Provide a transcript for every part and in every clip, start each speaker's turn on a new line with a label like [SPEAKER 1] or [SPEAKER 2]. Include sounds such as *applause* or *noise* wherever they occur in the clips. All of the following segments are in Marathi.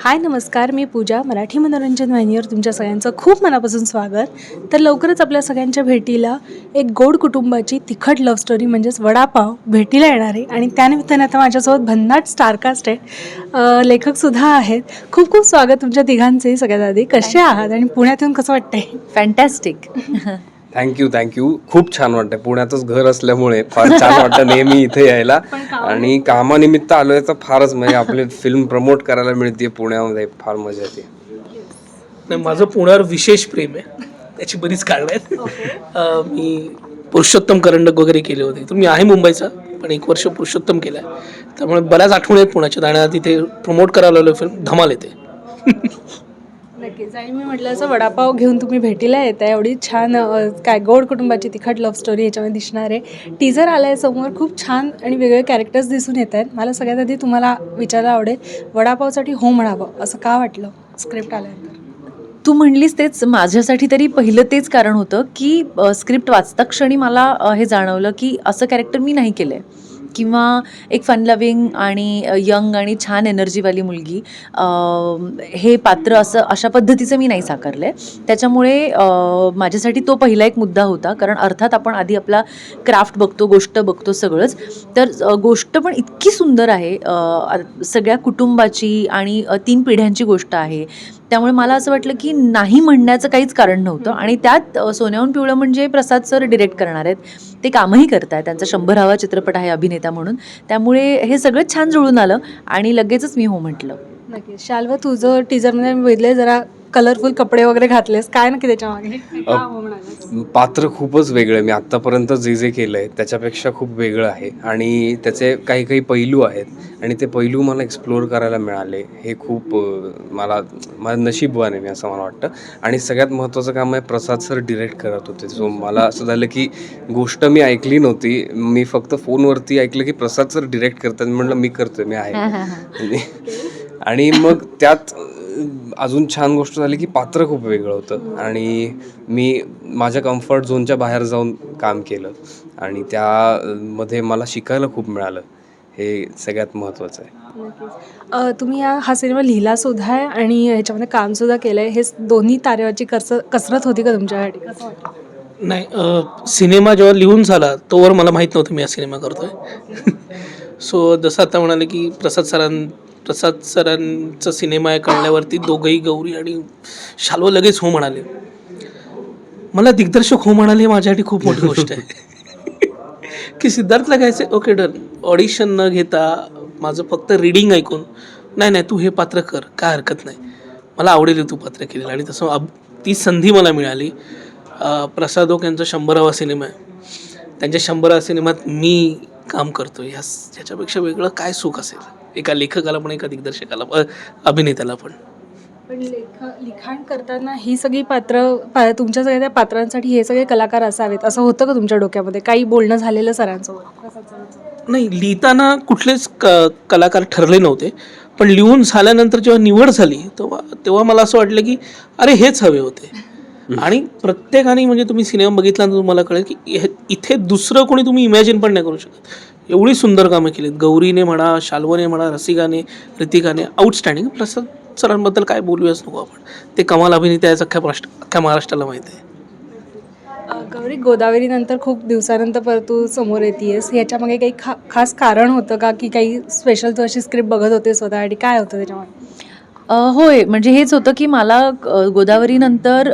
[SPEAKER 1] हाय नमस्कार मी पूजा मराठी मनोरंजन वाहिनीवर तुमच्या सगळ्यांचं खूप मनापासून स्वागत. तर लवकरच आपल्या सगळ्यांच्या भेटीला एक गोड कुटुंबाची तिखट लव्ह स्टोरी म्हणजेच वडापाव भेटीला येणार आहे. आणि त्यानिमित्ताने आता माझ्यासोबत भन्नाट स्टारकास्ट आहे. लेखकसुद्धा आहेत. खूप खूप स्वागत तुमच्या तिघांचे सगळ्यात आधी. कसे आहात आणि पुण्यातून कसं वाटतंय?
[SPEAKER 2] फॅन्टॅस्टिक *laughs*
[SPEAKER 3] थँक्यू थँक्यू खूप छान वाटतंय. पुण्यातच घर असल्यामुळे फार छान वाटतं नेहमी इथे यायला. *laughs* आणि कामानिमित्त आलोय तर फारच म्हणजे आपली फिल्म प्रमोट करायला मिळते पुण्यामध्ये. फार मजा येते.
[SPEAKER 4] नाही माझं पुण्यावर विशेष प्रेम आहे. त्याची बरीच कारणं आहेत. मी पुरुषोत्तम करंडक वगैरे केले होते. तर मी आहे मुंबईचा पण एक वर्ष पुरुषोत्तम केला आहे त्यामुळे बऱ्याच आठवणी आहेत पुण्याच्या. आणि तिथे प्रमोट करायला आलो फिल्म धमाल येते. *laughs*
[SPEAKER 1] नक्कीच. आणि मी म्हटलं असं वडापाव घेऊन तुम्ही भेटीला येत आहे एवढी छान अ, काय गोड कुटुंबाची तिखट लव्ह स्टोरी याच्यामध्ये दिसणार आहे. टीजर आला आहे समोर खूप छान आणि वेगळे कॅरेक्टर्स दिसून येत आहेत. मला सगळ्यात आधी तुम्हाला विचारायला आवडेल वडापावसाठी हो म्हणावं असं का वाटलं? स्क्रिप्ट आल्यानंतर
[SPEAKER 2] तू म्हणलीस तेच माझ्यासाठी तरी पहिलं तेच कारण होतं की स्क्रिप्ट वाचता क्षणी मला अ, हे जाणवलं की असं कॅरेक्टर मी नाही केलं आहे किंवा एक फन लविंग आणि यंग आणि छान एनर्जीवाली मुलगी. हे पात्र असं अशा पद्धतीचं मी नाही साकारलं आहे त्याच्यामुळे माझ्यासाठी तो पहिला एक मुद्दा होता. कारण अर्थात आपण आधी आपला क्राफ्ट बघतो गोष्ट बघतो सगळंच. तर गोष्ट पण इतकी सुंदर आहे. सगळ्या कुटुंबाची आणि तीन पिढ्यांची गोष्ट आहे. त्यामुळे मला असं वाटलं की नाही म्हणण्याचं काहीच कारण नव्हतं. आणि त्यात सोन्याहून पिवळं म्हणजे प्रसाद सर डिरेक्ट करणार आहेत. ते कामही करत आहेत त्यांचा शंभरावा चित्रपट आहे अभिनेता म्हणून. त्यामुळे हे सगळं छान जुळून आलं आणि लगेचच मी हो म्हटलं.
[SPEAKER 1] नक्की शाल्व तुझं टीजरमध्ये मी बघितलं जरा कलरफुल कपडे वगैरे घातलेस. काय नक्की त्याच्यामागे का हो?
[SPEAKER 3] पात्र खूपच वेगळं. आहे मी आत्तापर्यंत जे जे केलं आहे त्याच्यापेक्षा खूप वेगळं आहे. आणि त्याचे काही काही पैलू आहेत. आणि ते पैलू मला एक्सप्लोअर करायला मिळाले. हे खूप मला माझं नशीबवान आहे मी असं मला वाटतं. आणि सगळ्यात महत्त्वाचं काम आहे प्रसाद सर डिरेक्ट करत होते. सो मला असं झालं की गोष्ट मी ऐकली नव्हती. मी फक्त फोनवरती ऐकलं की प्रसाद सर डिरेक्ट करतात. म्हटलं मी करतोय मी आहे. आणि- मग त्यात अजून छान गोष्ट झाली की पात्र खूप वेगळं होतं. आणि मी माझ्या कम्फर्ट झोनच्या बाहेर जाऊन काम केलं. आणि त्यामध्ये मला शिकायला खूप मिळालं. हे सगळ्यात महत्त्वाचं आहे.
[SPEAKER 1] अ, तुम्ही या हा सिनेमा लिहिला सुद्धा आहे आणि ह्याच्यामध्ये काम सुद्धा केलं आहे हे दोन्ही तारेवरची कस कसरत होती का तुमच्यासाठी
[SPEAKER 4] नाही सिनेमा जेव्हा लिहून झाला तोवर मला माहीत नव्हतं मी हा सिनेमा करतोय. *laughs* सो जसं आता म्हणाले की प्रसाद सरां प्रसाद सरांचा सिनेमा आहे कळल्यावरती दोघंही गौरी आणि शाल्व लगेच हो म्हणाले. मला दिग्दर्शक हो म्हणाले माझ्यासाठी खूप मोठी गोष्ट आहे. की सिद्धार्थला घ्यायचं ओके डन ऑडिशन न घेता माझं फक्त रिडिंग ऐकून नाही नाही तू हे पात्र कर काय हरकत नाही. मला आवडेल तू पात्र केलेलं. आणि तसं अब ती संधी मला मिळाली. प्रसाद ओक यांचा शंभरावा सिनेमा आहे. त्यांच्या शंभरावा सिनेमात मी काम करतो ह्या ह्याच्यापेक्षा वेगळं काय सुख असेल? एका लेखकाला पण एका दिग्दर्शकाला अभिनेत्याला पण.
[SPEAKER 1] पण लेख लिखाण करताना ही सगळी पात्र पा तुमच्या सगळ्या त्या पात्रांसाठी हे सगळे कलाकार असावेत असं होतं का तुमच्या डोक्यामध्ये? काही बोलणं झालेलं सरांसोबत प्रसाद सरांसोबत?
[SPEAKER 4] नाही लिहिताना कुठलेच क कलाकार ठरले नव्हते पण लिहून झाल्यानंतर जेव्हा निवड झाली तेव्हा तेव्हा मला असं वाटलं की अरे हेच हवे होते. आणि प्रत्येकाने म्हणजे तुम्ही सिनेमा बघितल्यानंतर तुम्हाला कळेल की हे- इथे दुसरं कोणी तुम्ही इमॅजिन पण नाही करू शकत. एवढी सुंदर कामं केलीत. गौरीने म्हणा शाल्वने म्हणा रसिकाने रितिकाने आउटस्टँडिंग प्रसाद सरांबद्दल काय बोलूयाच नको आपण. ते कमाल अभिनेते आहेत अख्ख्या महाराष्ट्र अख्ख्या महाराष्ट्राला माहिती आहे.
[SPEAKER 1] गौरी गोदावरीनंतर खूप दिवसानंतर परत तू समोर येतेस याच्यामागे काही खा खास कारण होतं का? की काही स्पेशल तू अशी स्क्रिप्ट बघत होते स्वतःसाठी काय होतं त्याच्यामध्ये
[SPEAKER 2] होय म्हणजे हेच होतं की मला गोदावरीनंतर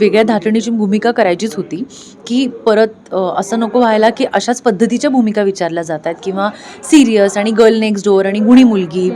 [SPEAKER 2] वेगळ्या धाटणीची भूमिका करायचीच होती की परत असं नको व्हायला की अशाच पद्धतीच्या भूमिका विचारल्या जात आहेत किंवा सिरियस आणि गर्ल नेक्स्ट डोअर आणि गुणी मुलगी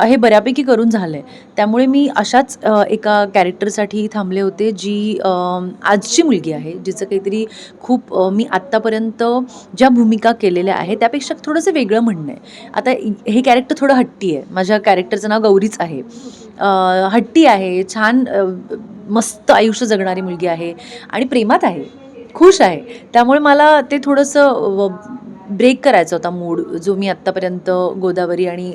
[SPEAKER 2] हे बऱ्यापैकी करून झालं आहे त्यामुळे मी अशाच एका कॅरेक्टरसाठी थांबले होते जी आजची मुलगी आहे जिचं काहीतरी खूप मी आत्तापर्यंत ज्या भूमिका केलेल्या आहे त्यापेक्षा थोडंसं वेगळं म्हणणं आहे. आता हे कॅरेक्टर थोडं हट्टी आहे. माझ्या कॅरेक्टरचं नाव गौरीच आहे. हट्टी आहे छान मस्त आयुष्य जगणारी मुलगी आहे आणि प्रेमात आहे खुश आहे. त्यामुळे मला ते थोडंसं ब्रेक करायचा होता मूड जो मी आत्तापर्यंत गोदावरी आणि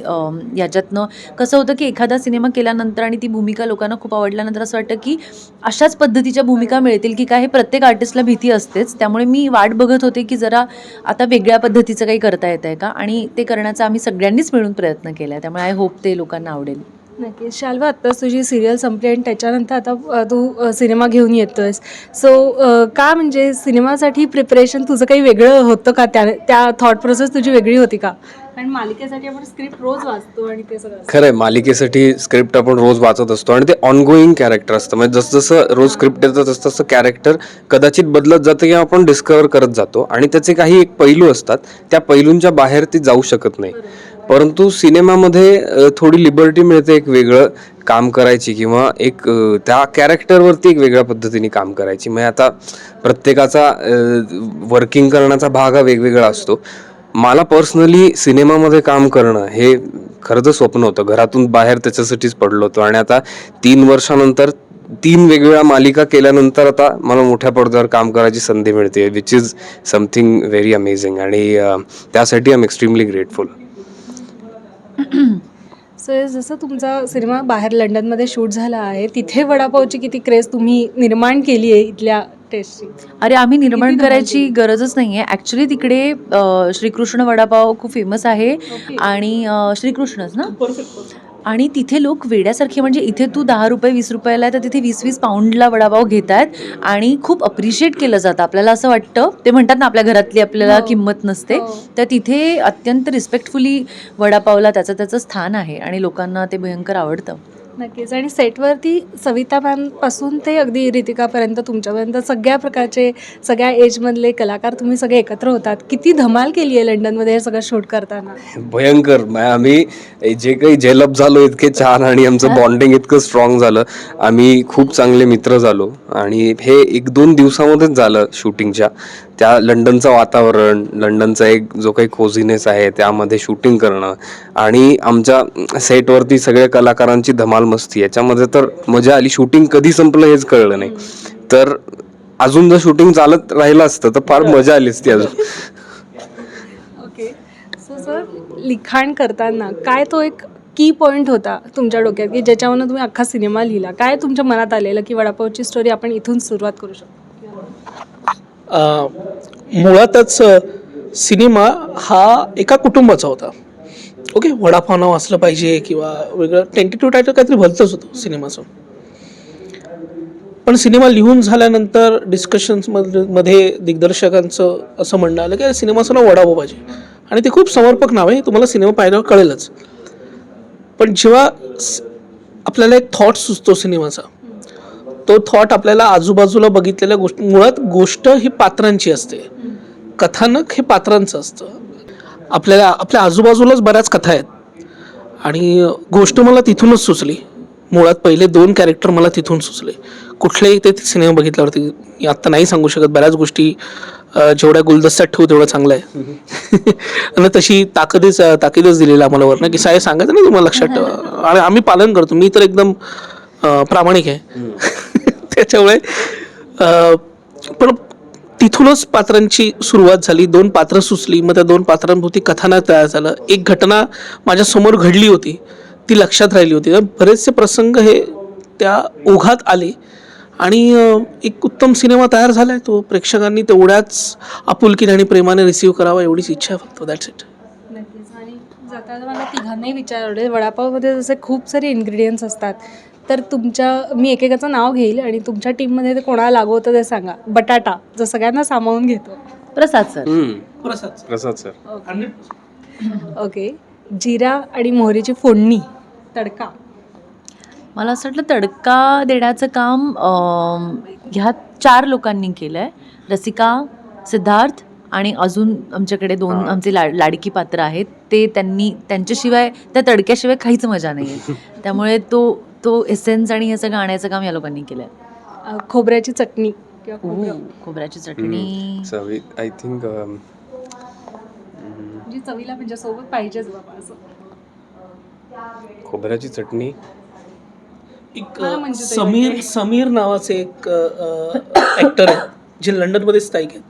[SPEAKER 2] याच्यातनं कसं होतं की एखादा सिनेमा केल्यानंतर आणि ती भूमिका लोकांना खूप आवडल्यानंतर असं वाटतं की अशाच पद्धतीच्या भूमिका मिळतील की काय हे प्रत्येक आर्टिस्टला भीती असतेच. त्यामुळे मी वाट बघत होते की जरा आता वेगळ्या पद्धतीचं काही करता येतं आहे का? आणि ते करण्याचा आम्ही सगळ्यांनीच मिळून प्रयत्न केला आहे त्यामुळे आय होप ते लोकांना आवडेल.
[SPEAKER 1] नक्की. शाल्वा आत्ताच तुझी सिरियल संपली आणि त्याच्यानंतर आता तू सिनेमा घेऊन येतोयस. सो का म्हणजे सिनेमासाठी प्रिपरेशन तुझं काही वेगळं होतं का? त्या त्या थॉट प्रोसेस तुझी वेगळी होती का? कारण मालिकेसाठी आपण स्क्रिप्ट रोज वाचतो आणि ते सगळं.
[SPEAKER 3] खरं आहे मालिकेसाठी स्क्रिप्ट आपण रोज वाचत असतो आणि ते ऑनगोईंग कॅरेक्टर असतं. म्हणजे जसं जसं रोज स्क्रिप्ट येतं तसं तसं कॅरेक्टर कदाचित बदलत जातं किंवा आपण डिस्कवर करत जातो. आणि त्याचे काही एक पैलू असतात. त्या पैलूंच्या बाहेर ती जाऊ शकत नाही. परंतु सिनेमामध्ये थोडी लिबर्टी मिळते एक वेगळं काम करायची किंवा एक त्या कॅरेक्टरवरती एक वेगळ्या पद्धतीने काम करायची. म्हणजे आता प्रत्येकाचा वर्किंग करण्याचा भाग हा वेगवेगळा असतो. मला पर्सनली सिनेमामध्ये काम करणं हे खरं तर स्वप्न होतं. घरातून बाहेर त्याच्यासाठीच पडलो होतो आणि आता तीन वर्षानंतर तीन वेगवेगळ्या मालिका केल्यानंतर आता मला मोठ्या पडद्यावर काम करायची संधी मिळते which is something very amazing आणि त्यासाठी I am extremely grateful
[SPEAKER 1] so जसं तुमचा सिनेमा बाहेर लंडनमध्ये शूट झाला आहे तिथे वडापावची किती क्रेज तुम्ही निर्माण केली आहे इथल्या टेस्टची
[SPEAKER 2] अरे आम्ही निर्माण करायची गरजच नाही आहे ॲक्च्युली तिकडे अ, श्रीकृष्ण वडापाव खूप फेमस आहे आणि अ, श्रीकृष्णच ना? आणि तिथे लोक वेड्यासारखे म्हणजे इथे तू दहा रुपये वीस रुपयाला आहे तर तिथे वीस वीस पाऊंडला वडापाव घेत आहेत आणि खूप अप्रिशिएट केलं जातं आपल्याला असं वाटतं ते म्हणतात ना आपल्या घरातली आपल्याला
[SPEAKER 1] हो.
[SPEAKER 2] किंमत नसते
[SPEAKER 1] हो.
[SPEAKER 2] तर तिथे अत्यंत रिस्पेक्टफुली वडापावला त्याचं त्याचं स्थान आहे आणि लोकांना ते भयंकर आवडतं
[SPEAKER 1] नक्कीच. आणि सेटवरती सविता मॅमपासून ते अगदी रितिकापर्यंत तुमच्यापर्यंत सगळ्या प्रकारचे सगळ्या एजमधले कलाकार तुम्ही सगळे एकत्र होतात. किती धमाल केली आहे लंडनमध्ये हे सगळं शूट करताना?
[SPEAKER 3] भयंकर. म्हणजे आम्ही जे काही जेलप झालो इतके छान आणि आमचं बॉन्डिंग इतकं स्ट्रॉंग झालं. आम्ही खूप चांगले मित्र झालो. आणि हे एक दोन दिवसामध्येच झालं शूटिंगच्या त्या लंडनचं वातावरण लंडनचा एक जो काही खोझिनेस आहे त्यामध्ये शूटिंग करणं आणि आमच्या सेटवरती सगळ्या कलाकारांची धमाल मस्ती याच्यामध्ये तर मजा आली. शूटिंग कधी संपलं हेच कळलं नाही. तर अजून जर शूटिंग चालत राहिलं असतं तर फार मजा आली असती अजून.
[SPEAKER 1] ओके सो सर लिखाण करताना काय तो एक की पॉईंट होता तुमच्या डोक्यात की ज्याच्यावरून तुम्ही अख्खा सिनेमा लिहिला? काय तुमच्या मनात आलेलं की वडापावची स्टोरी आपण इथून सुरुवात करू शकतो?
[SPEAKER 4] मुळातच सिनेमा हा एका कुटुंबाचा होता. ओके वडापाव नाव असलं पाहिजे किंवा वेगळं टेंटेटिव्ह टायटल काहीतरी भलतंच होतं सिनेमाचं. पण सिनेमा लिहून झाल्यानंतर डिस्कशन्समध्ये मध्ये दिग्दर्शकांचं असं म्हणणं आलं की सिनेमाचं नाव वडापाव पाहिजे आणि ते खूप समर्पक नाव आहे तुम्हाला सिनेमा पाहिल्यावर कळेलच. पण जेव्हा आपल्याला एक थॉट सुचतो सिनेमाचा तो थॉट आपल्याला आजूबाजूला बघितलेल्या गोष्ट मुळात गोष्ट ही पात्रांची असते. कथानक हे पात्रांचं असतं. आपल्याला आपल्या आजूबाजूलाच बऱ्याच कथा आहेत. आणि गोष्ट मला तिथूनच सुचली. मुळात पहिले दोन कॅरेक्टर मला तिथून सुचले. कुठलेही ते सिनेमा बघितल्यावरती आत्ता नाही सांगू शकत. बऱ्याच गोष्टी जेवढ्या गुलदस्त्यात ठेवू तेवढं चांगलं आहे. *laughs* आणि तशी ताकदीच ताकीदच दिलेली आम्हाला वरनं. की साहेब सांगायचं ना तुम्हाला लक्षात ठेवा. आणि आम्ही पालन करतो. मी तर एकदम प्रामाणिक आहे. त्याच्यामुळे पण तिथूनच पात्रांची सुरुवात झाली. दोन पात्र सुचली. मग त्या दोन पात्रांभोवती कथानक तयार झालं. एक घटना माझ्यासमोर घडली होती. ती लक्षात राहिली होती. बरेचसे प्रसंग हे त्या ओघात आले. आणि एक उत्तम सिनेमा तयार झाला आहे तो. प्रेक्षकांनी तेवढ्याच आपुलकीने आणि प्रेमाने रिसीव्ह करावा एवढीच इच्छा आहे फक्त. दॅट्स इट
[SPEAKER 1] नक्कीच. मला तिघांनाही विचारले. वडापावमध्ये जसे खूप सारे इन्ग्रेडियंट्स असतात. तर तुमच्या मी एकेकाचं नाव घेईल आणि तुमच्या टीममध्ये ते कोणाला लागू होतं ते सांगा. बटाटा जो सगळ्यांना सामावून घेतो.
[SPEAKER 2] Prasad sir.
[SPEAKER 3] Hmm.
[SPEAKER 4] Prasad
[SPEAKER 3] Prasad sir.
[SPEAKER 1] Okay. जिरा आणि मोहरीची फोडणी. तडका.
[SPEAKER 2] मला असं वाटलं तडका देण्याचं काम ह्या चार लोकांनी केलं आहे रसिका सिद्धार्थ आणि अजून आमच्याकडे दोन आमचे ला लाडकी पात्र आहेत. ते त्यांनी त्यांच्याशिवाय त्या तडक्याशिवाय काहीच मजा नाही आहे *laughs* त्यामुळे तो तो एसेन्स आणि ह्याचं गाण्याचं काम या लोकांनी केलं आहे
[SPEAKER 1] खोबऱ्याची चटणी
[SPEAKER 2] खोबऱ्याची चटणी.
[SPEAKER 3] सवी आय थिंक
[SPEAKER 1] जी चवीला म्हणजे सोबत पाहिजेच बाबा असं.
[SPEAKER 3] खोबऱ्याची चटणी.
[SPEAKER 4] एक
[SPEAKER 1] म्हणजे
[SPEAKER 4] समीर
[SPEAKER 1] माहिती
[SPEAKER 4] समीर नावाचे एक ॲक्टर आहेत जे लंडनमध्ये स्थायिक आहेत.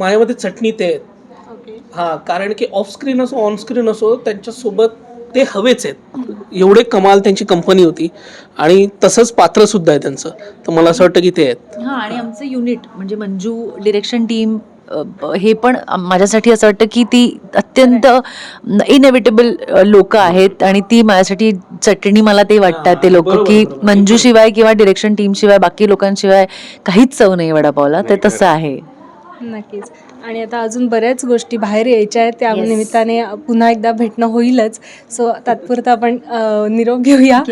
[SPEAKER 4] माझ्यामध्ये चटणी ते आहेत.
[SPEAKER 1] ओके
[SPEAKER 4] हा कारण की ऑफ स्क्रीन असो ऑन स्क्रीन असो त्यांच्यासोबत ते हवेच आहेत. एवढे कमाल त्यांची कंपनी होती. आणि तसंच पात्र सुद्धा आहे त्यांचं. तर मला असं वाटतं की ते आहेत.
[SPEAKER 2] हां आणि आमचं युनिट म्हणजे मंजू डिरेक्शन टीम हे पण माझ्यासाठी असं वाटतं की ती अत्यंत इनएव्हिटेबल लोक आहेत. आणि ती माझ्यासाठी चटणी मला ते वाटतात ते लोक की मंजू शिवाय किंवा डिरेक्शन टीम शिवाय बाकी लोकांशिवाय काहीच चव नाही वडापावला. ते तसं आहे.
[SPEAKER 1] नक्कीच. आणि आता अजून बऱ्याच गोष्टी बाहेर यायच्या आहेत. त्या निमित्ताने पुन्हा एकदा भेटणं होईलच. सो तात्पुरतं आपण अ, निरोप घेऊया.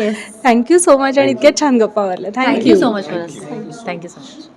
[SPEAKER 1] थँक्यू सो मच आणि इतक्या छान गप्पा मारल्या.
[SPEAKER 2] Thank you
[SPEAKER 1] thank you
[SPEAKER 2] so much thank you so much